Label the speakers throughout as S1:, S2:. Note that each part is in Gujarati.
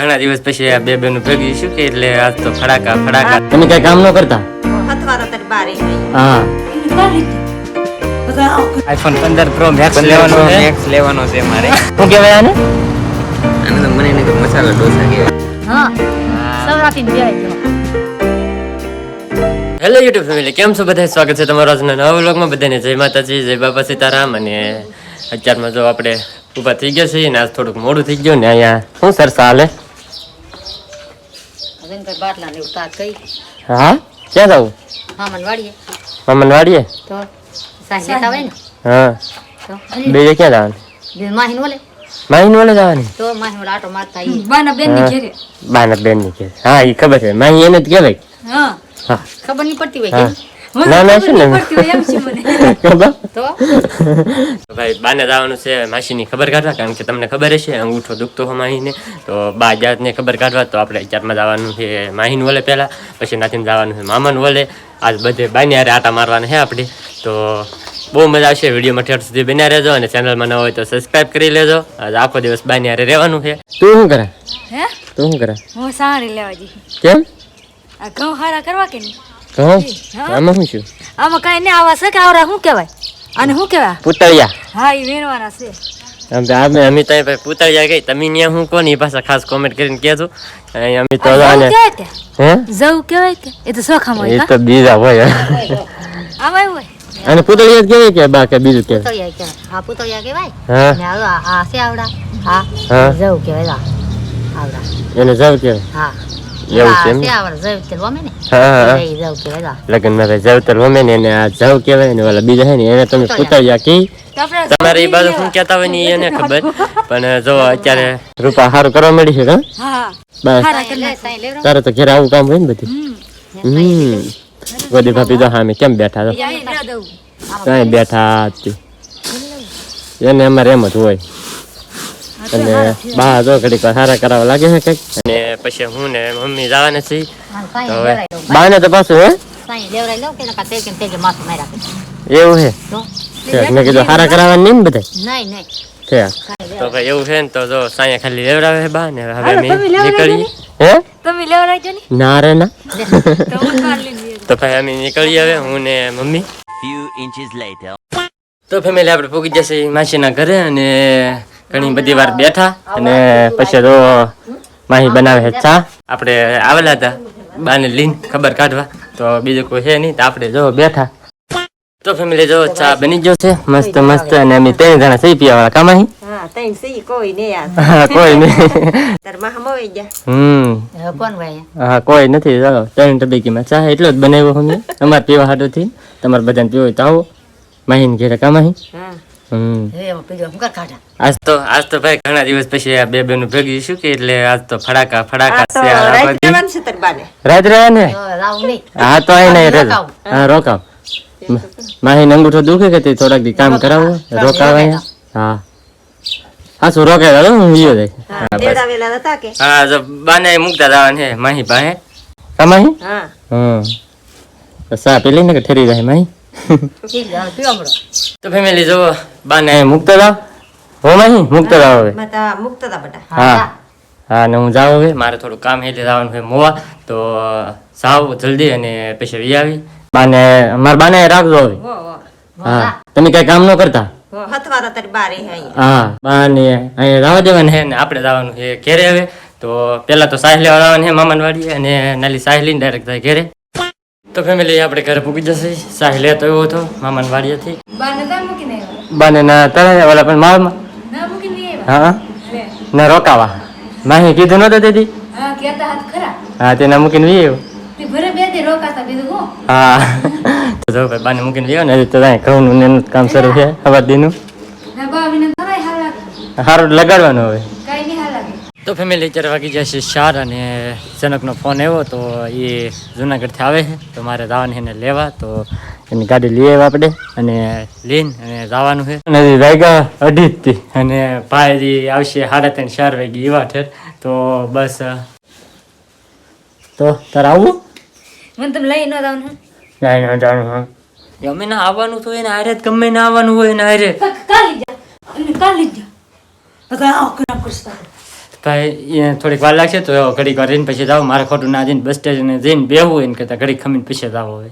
S1: ઘણા દિવસ પછી આ બે બેનું ભેગી શું કે એટલે આજ તો ફડાકા ફડાકા.
S2: તમે કઈ કામ ન કરતા. હા.
S1: આઈફોન પંદર પ્રો મેક્સ લેવાનો છે.
S3: મેક્સ લેવાનો છે મારે.
S2: શું કહેવાય આને?
S3: આને તો મને નહીં મસાલા ડોસા કહેવાય.
S4: હા. સૌરાષ્ટ્રની બે જો
S1: હેલો યુટ્યુબ ફેમિલી કેમ છો? બધા સ્વાગત છે તમારો આજના નવા વ્લોગમાં. બધાને જય માતાજી જય બાપા સીતારામ. અને અત્યારમાં જો આપણે ઊભા થઈ ગયા છીએ ને આજ થોડુંક મોડું થઈ ગયું ને અહીંયા. શું સર હાલે?
S4: હવે બાટલા ને ઉતાર કઈ
S1: હા? ક્યાં જવું?
S4: મામન વાડીએ
S1: મામન વાડીએ
S4: તો સાંજ લેતા ને?
S1: હા.
S4: તો
S1: ક્યાં જવાનું?
S4: બે માહીન ઓલે.
S1: માહીન વલે જવાની?
S4: તો માહીન ઓલે આટો મારતા ઈ.
S1: બાના બેનની કે હા એ ખબર છે. માહી એને જ કહેવાય.
S4: હા.
S1: હા.
S4: ખબર નહીં પડતી હોય?
S1: ના ના શું
S4: તો
S1: તો? ભાઈ બાને જવાનું છે માસીની ખબર કાઢવા કારણ કે તમને ખબર હશે અંગૂઠો દુખતો હોય માહીને. તો બા જાતને ખબર કાઢવા તો આપણે ચારમાં જવાનું છે માહીન વલે પહેલાં પછી નાથીને જવાનું છે મામાન વલે. આજ બધે બાની હારે આટા મારવાના છે આપણે. તો બહુ મજા આવશે વીડિયો ઠેઠ સુધી બન્યા રહેજો અને ચેનલમાં ન હોય તો સબસ્ક્રાઇબ કરી લેજો. આજ આખો દિવસ બાની હારે રહેવાનું છે. તું શું કરે?
S5: હે?
S1: તું શું કરે?
S5: હું સારી લેવા જઈ
S1: કેમ?
S5: આ ઘઉં હારા કરવા કે નહીં?
S1: આમાં શું છું
S5: આમાં કઈ નહીં આવા છે કે આવરા શું કહેવાય? અને શું કહેવાય?
S1: પુતળિયા.
S5: હા એ વેણવાના છે.
S1: અમે અમે ત્યાં ભાઈ પૂતળિયા ગઈ તમે ત્યાં હું કોની પાછા ખાસ કોમેન્ટ કરીને કહેજો. અમે તો આને
S5: જવું કહેવાય કે?
S1: હે?
S5: જવું કહેવાય કે? એ તો સોખામાં
S1: એ
S5: હોય
S1: તો બીજા હોય.
S5: આમાં હોય?
S1: અને પૂતળિયા કહેવાય કે બા કે બીજું કે?
S4: પુતળિયા કહેવાય. હા પુતળિયા કહેવાય?
S1: હા.
S4: આ આ છે આવડા. હા.
S1: હા.
S4: જવું કહેવાય આવડા.
S1: એને જાવ કે
S4: હા.
S1: એવું છે એમ? લગ્નમાં ભાઈ જાવતર રમે ને? એને આ જવ કહેવાય ને ઓલા બીજા હે ને એને તમે પૂતળિયા કી? તમારે એ બાજુ શું કહેતા હોય ને ઈ એને ખબર? પણ જો અત્યારે રૂપા સારું કરવા મળી છે બસ. તારે તો ઘેર આવું કામ હોય ને બધું? હમ. ગોદી ભાભી તો સામે કેમ બેઠા
S5: તો
S1: કાંઈ બેઠા એને અમારે એમ જ હોય. અને બા જો ઘડીક સારા કરાવવા લાગે છે કંઈક. અને પછી હું ને મમ્મી જવાના છીએ. હવે
S4: લેવડાવી દઉં.
S1: તો પાછું હે. એવું હે? મેં કીધું સારા કરાવવા નહીં ને બધા? તો ભાઈ એવું છે ને તો જો સાયા ખાલી લેવડાવે બા ને હવે અમે નીકળીએ. હે?
S5: તમે લેવડાવજો ને.
S1: ના રે ના.
S5: તો હું કાર લઈને
S1: તો ભાઈ અમે નીકળીએ હવે હું ને મમ્મી. તો ફેમિલી આપણે પૂગી જશે માસીના ઘરે અને ઘણી બધી વાર બેઠા અને પછી તો માહી બનાવે છે ચા. આપણે આવેલા હતા બાને લીન ખબર કાઢવા તો બીજું કોઈ છે નહીં તો આપણે જો બેઠા. તો ફેમિલી જો ચા બની ગયો છે મસ્ત મસ્ત અને અમે ત્રણ જણા સહી પીવા વાળા કામાહી
S6: હા કોઈ
S1: નથી ચાલો ત્રણ તબીકીમાં ચા એટલો જ બનાવ્યો અમે અમારે પીવા હાટુથી તમારે બધાને પીવો હોય તો આવો. માહીને ઘેરે કામાહી
S6: હા
S4: હું
S1: આજ તો આજ તો ભાઈ ઘણા દિવસ પછી આ બે બેનું ભેગી શું કે એટલે આજ તો ફડાકા ફડાકા
S6: રાજ
S1: છે ને
S4: લાવું નહીં.
S1: હા તો અહીં નહીં રેજો. હા રોકાવ. માહી અંગૂઠો દુખે કે તે થોડાક દી કામ કરાવો? રોકાવ અહીંયા? હા. હા શું રોકે દાદા હું વિયો જાય.
S6: હા
S1: હા જો બાને મૂકતા જવાનું છે માહી પાસે. કા માહી?
S6: હા.
S1: સા પેલી ને કે ઠરી જાય માહી? તો ફેમિલી જો બાને મુકતા જાવ હો નહીં મુકતા જાવ હવે.
S6: મુક્ત હતા બધા.
S1: હા. હા. ને હું જાઉં હવે. મારે થોડું કામ એટલે જવાનું છે મોવા. તો સાવ જલ્દી અને પછી વી આવી. બાને માર બાને રાખજો હવે.
S6: હો
S1: તમે કઈ કામ ન કરતા?
S6: હો
S1: બાને અહીંયા જવા દેવાનું છે ને આપણે જવાનું છે ઘેરે હવે. તો પેલા તો સાહેલી વાળા મામાન વાળી અને નાલી સાહેલી ડાયરેક્ટ ઘેરે. તો ફેમિલી આપણે ઘરે પૂકી જશે. સાહ લેતો એવો હતો મામાની વાડીએથી.
S5: બાને આવ્યા?
S1: ના તળે ઓલા પણ માળમાં. હા. ના રોકાવા. માહી કીધું નતો દીદી?
S5: હા
S1: તેના મૂકીને વી આવ્યો.
S5: હું.
S1: જો ભાઈ બાને મૂકીને ગયો ને તો ત્યાં ઘઉંનું ને કામ શરૂ છે હવા દીનું
S5: ના બાવીને થવાય હાલ લાગે.
S1: સારું લગાડવાનું હવે. તો ફેમિલી અત્યારે વાગી જશે ચાર અને જનકનો ફોન આવ્યો તો એ જુનાગઢથી આવે છે. તો મારે જવાનું છે એને લેવા. તો એની ગાડી લઈ આવ્યા આપણે અને લઈને અને જવાનું છે. અને વાગ્યા અઢી જ અને ભાઈ આવશે સાડા ત્રણ ચાર વાગે એવા ઠેર તો બસ તો તારે આવવું?
S5: મને તમે લઈ ન જવાનું
S1: લઈ ન જવાનું ગમે ના આવવાનું તો એને હારે ગમે ના આવવાનું હોય એને હારે.
S5: કાલી જા. અને કાલી જા
S1: ભાઈ થોડીક વાર લાગશે તો ઘડીક વાર રહીને પછી જાવ મારે ખોટું ના જઈને બસ સ્ટેશને જઈને બેહવું એને કરતાં ઘડી ખમીને પછી જાવ હવે.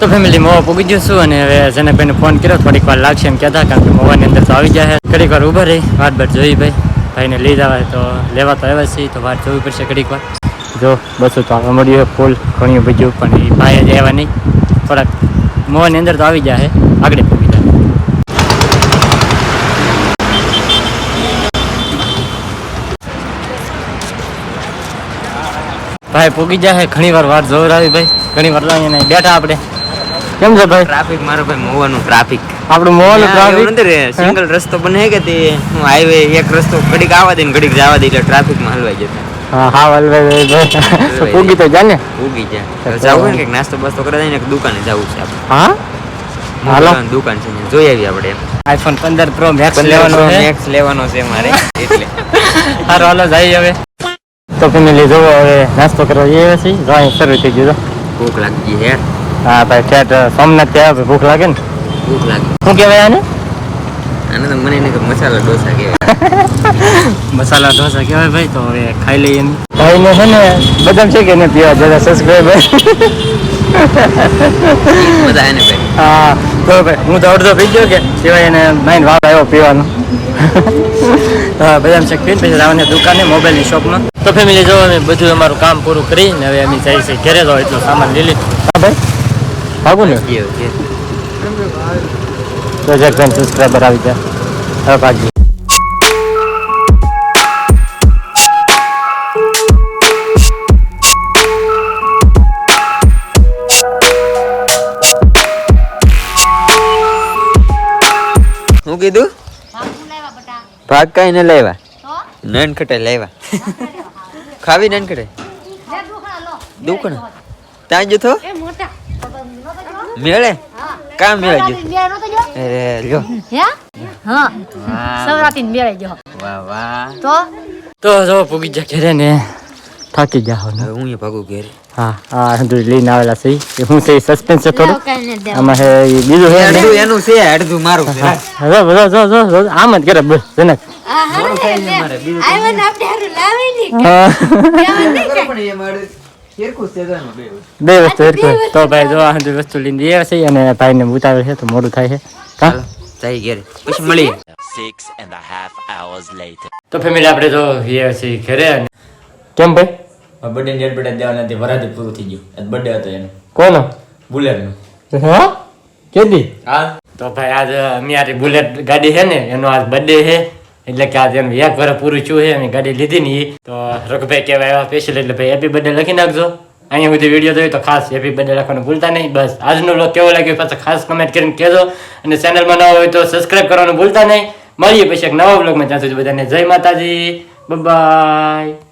S1: તો ફેમિલી મોવા પૂગી ગયો છું અને હવે જનકભાઈને ફોન કર્યો. થોડીક વાર લાગશે એમ કહેતા, કારણ કે મોવાની અંદર તો આવી જાય ઘડીક વાર ઊભા રહી, વાત બાર જોઈ ભાઈ. ભાઈને લઈ જવા તો લેવા તો આવ્યા છીએ, તો વાત જોવી પડશે ઘડીક વાર. જો, બસો તો આવવા મળ્યું ફૂલ ઘણી બીજું પણ એ ભાઈ જ આવ્યા નહીં. થોડાક મોહની અંદર તો આવી જાય આગળ પૂગી જાય. ભાઈ પૂગી જાય ઘણી વાર વાર જોર આવી, ભાઈ. ઘણી વાર લાવીને બેઠા આપણે. કેમ છે, ભાઈ?
S3: ટ્રાફિક મારો ભાઈ મોવાનું ટ્રાફિક
S1: આપણું મોલ ટ્રાફિક
S3: સિંગલ રસ્તો બને કે તે? હાઈવે એક રસ્તો ઘડીક આવવા દે ને ઘડીક જવા દે એટલે ટ્રાફિકમાં હલવાઈ જતો
S1: હા હા હલવાઈ જાય. તો તો જા ને.
S3: ઉગી જાય જાવું ને કે નાસ્તો બાસ્તો જાય ને દુકાને જવું છે આપણે.
S1: હા? હાલો.
S3: દુકાન છે જોઈ આવી આપણે
S1: આઈફોન પંદર પ્રો મેક્સ
S3: લેવાનો મેક્સ લેવાનો છે મારે. એટલે.
S1: સારું હાલો જઈ હવે. તો ફેમિલી જોવો હવે નાસ્તો કરવા જઈએ છીએ. અહીં શરૂ થઈ ગયું
S3: ભૂખ લાગી હે.
S1: હા ભાઈ ઠેઠ સોમનાથ ત્યાં ભૂખ લાગે ને.
S3: ભૂખ લાગે.
S1: શું કહેવાય આને?
S3: આને તો મને કે મસાલા ઢોસા કહેવાય.
S1: મસાલા ઢોસા કહેવાય ભાઈ તો હવે ખાઈ લઈએ ભાઈ ભાઈને છે ને બદામ છે કે ને પીવા? જરા સબસ્ક્રાઈબર
S3: બધા એને ભાઈ?
S1: હા તો ભાઈ હું તો અડધો પી ગયો કે સિવાય એને માઇન વાપ આવ્યો પીવાનો. બદામ શેક પીને પછી જવાની દુકાને મોબાઈલની શોપમાં. તો ફેમિલી જો અમે બધું અમારું કામ પૂરું કરીને હવે અમે જઈએ છીએ ઘરે તો એટલો સામાન લઈ લીધો. હા ભાઈ ભાગું ને.
S3: જે જે
S1: સબસ્ક્રાઈબર આવી ગયા હવે ભાગી
S3: શું કીધું? ભાગ કઈ ને લેવા નનખટે લેવા ખાવી નનખટે? ખટે દુકણ ત્યાં જતો મેળે? કા મેળે જો અરે લ્યો
S4: હા સૌરાતી મેળાઈ ગયો
S3: વાહ વાહ
S4: તો
S1: તો જો ભૂગી જા ઘરે ને થાકી ગયા ને
S3: હવે હું એ ભાગું ઘેર
S1: હા હા હંધું લઈને આવેલા છે એ હું છે સસ્પેન્સ છે થોડું આમાં હે બીજું હે ને.
S3: અડધું એનું છે અડધું મારું છે
S1: હવે જો જો જો જો આમ જ કરે બસ જનક હા. બે વસ્તુ હરખું. તો ભાઈ જો આ વસ્તુ લઈને આવ્યા છે અને ભાઈને ઉતાવળ છે તો મોડું થાય છે હા
S3: જઈ ઘેર પછી મળીએ
S7: Six and half hours later.
S1: તો ફેમિલી આપણે જો હિયર છે ઘરે અને કેમ ભાઈ
S8: બર્થડે ની એડવર્ટાઈઝ દેવાના હતી વરાથી પૂરું થઈ ગયું આજ બર્થડે હતો એનો
S1: કોનો
S8: બુલેટનો
S1: હા કેદી
S8: હા
S1: તો ભાઈ આજ અમારી બુલેટ ગાડી છે ને એનો આજ બર્થડે છે એટલે કે આજે એનું એક વર્ષ પૂરું થયું છે એની ગાડી લીધી ને. તો રઘુભાઈ કહેવાય એવા સ્પેશિયલ એટલે ભાઈ હેપી બર્થડે લખી નાખજો. અહીંયા સુધી વીડિયો જોયો તો ખાસ હેપી બર્થડે લખવાનું ભૂલતા નહીં. બસ આજનો લોક કેવો લાગ્યો પાછો ખાસ કમેન્ટ કરીને કહેજો. અને ચેનલમાં નવા હોય તો સબસ્ક્રાઇબ કરવાનું ભૂલતા નહીં. મળીએ પછી એક નવા બ્લોગમાં ત્યાં સુધી બધાને જય માતાજી. બાય